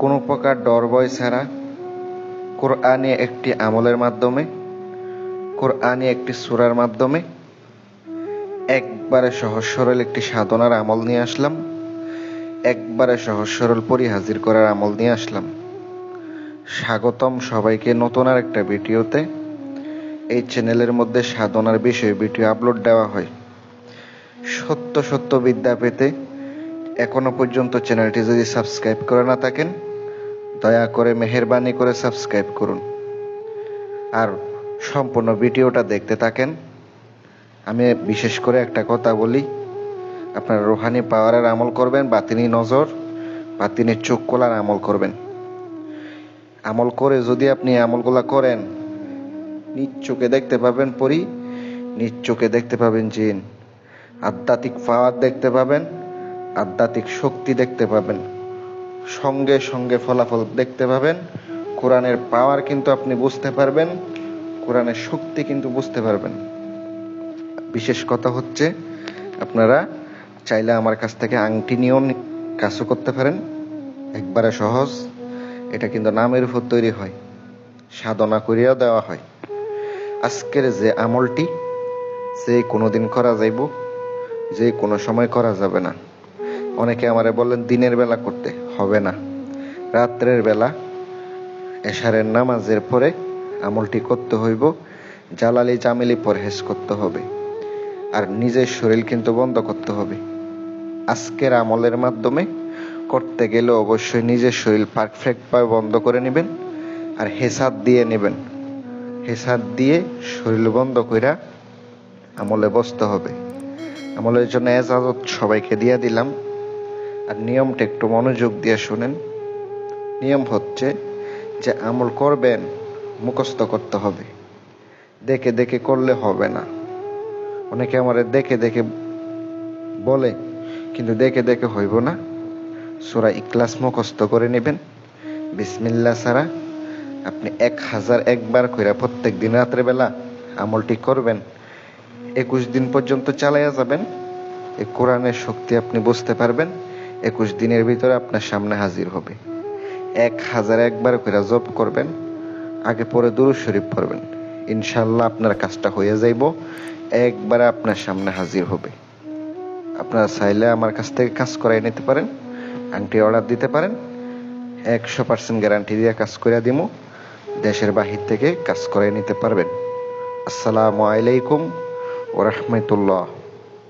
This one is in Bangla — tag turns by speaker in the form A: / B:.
A: কোনো প্রকার ডর ভয় ছাড়া কোরআনে একটি আমলের মাধ্যমে, কোরআনে একটি সূরার মাধ্যমে একবারে সহজ সরল একটি সাধনার আমল নিয়ে আসলাম, একবারে সহজ সরল পরিহাজির করার আমল নিয়ে আসলাম। স্বাগতম সবাইকে নতুন আর একটা ভিডিওতে। এই চ্যানেলের মধ্যে সাধনার বিষয়ে ভিডিও আপলোড দেওয়া হয়। সত্য সত্য বিদ্যা পেতে এখনও পর্যন্ত চ্যানেলটি যদি সাবস্ক্রাইব করে না থাকেন দয়া করে মেহেরবানি করে সাবস্ক্রাইব করুন। আর সম্পূর্ণ ভিডিওটা দেখতে থাকেন। আমি বিশেষ করে একটা কথা বলি। আপনার রোহানি পাওয়ারের আমল করবেন, বাতিনি নজর, বাতিনি চোখ খোলার আমল করবেন। আমল করে যদি আপনি আমলগুলা করেন, নিজ চোখে দেখতে পাবেন পরি, নিজ চোখে দেখতে পাবেন জিন। আধ্যাত্মিক পাওয়ার দেখতে পাবেন, আধ্যাত্মিক শক্তি দেখতে পাবেন। সঙ্গে সঙ্গে ফলাফল দেখতে পাবেন। কোরআনের পাওয়ার কিন্তু আপনি বুঝতে পারবেন, কোরআনের শক্তি কিন্তু বুঝতে পারবেন। বিশেষ কথা হচ্ছে, আপনারা চাইলে আমার কাছ থেকে আংটি নিয়েও কাজও করতে পারেন। একবারে সহজ, এটা কিন্তু নামের উপর তৈরি হয়। সাধনা করিয়াও দেওয়া হয়। আজকের যে আমলটি, যে কোনোদিন করা যাইব, যে কোনো সময় করা যাবে না। অনেকে আমারে বললেন, দিনের বেলা করতে। হবে না। রাত্রের বেলা এশারের নামাজের পরে আমলটি করতে হইব, জালালি জামিলি পরহেজ করতে হবে, আর নিজের শরীর কিন্তু বন্ধ করতে হবে। আজকের আমলের মাধ্যমে করতে গেলে অবশ্যই নিজের শরীর পারফেক্টভাবে বন্ধ করে নেবেন আর হেসাদ দিয়ে নেবেন। হেসাদ দিয়ে শরীর বন্ধ কইরা আমলে বসতে হবে। আমলের জন্য এজাজত সবাইকে দিয়ে দিলাম। আর নিয়মটা একটু মনোযোগ দিয়ে শুনেন। নিয়ম হচ্ছে যে আমল করবেন, মুখস্থ করতে হবে। দেখে দেখে করলে হবে না। অনেকে আমার দেখে দেখে বলে, কিন্তু দেখে দেখে হইব না। সুরা ইকলাস মুখস্থ করে নেবেন। বিসমিল্লা ছাড়া আপনি এক হাজার একবার কইরা প্রত্যেক দিন রাত্রে বেলা আমলটি করবেন। একুশ দিন পর্যন্ত চালাইয়া যাবেন। এই কোরআনের শক্তি আপনি বুঝতে পারবেন। একুশ দিনের ভিতরে আপনার সামনে হাজির হবে। এক হাজার একবার করে জব করবেন, আগে পরে দুরুদ শরীফ পড়বেন। ইনশাল্লাহ আপনার কাজটা হয়ে যাইব, একবারে আপনার সামনে হাজির হবে। আপনারা চাইলে আমার কাছ থেকে কাজ করাই নিতে পারেন, আংটি অর্ডার দিতে পারেন, একশো পার্সেন্ট গ্যারান্টি দিয়ে কাজ করে দিব দেশের বাহির থেকে কাজ করাই নিতে পারবেন। আসসালামু আলাইকুম ওরহমতুল্লাহ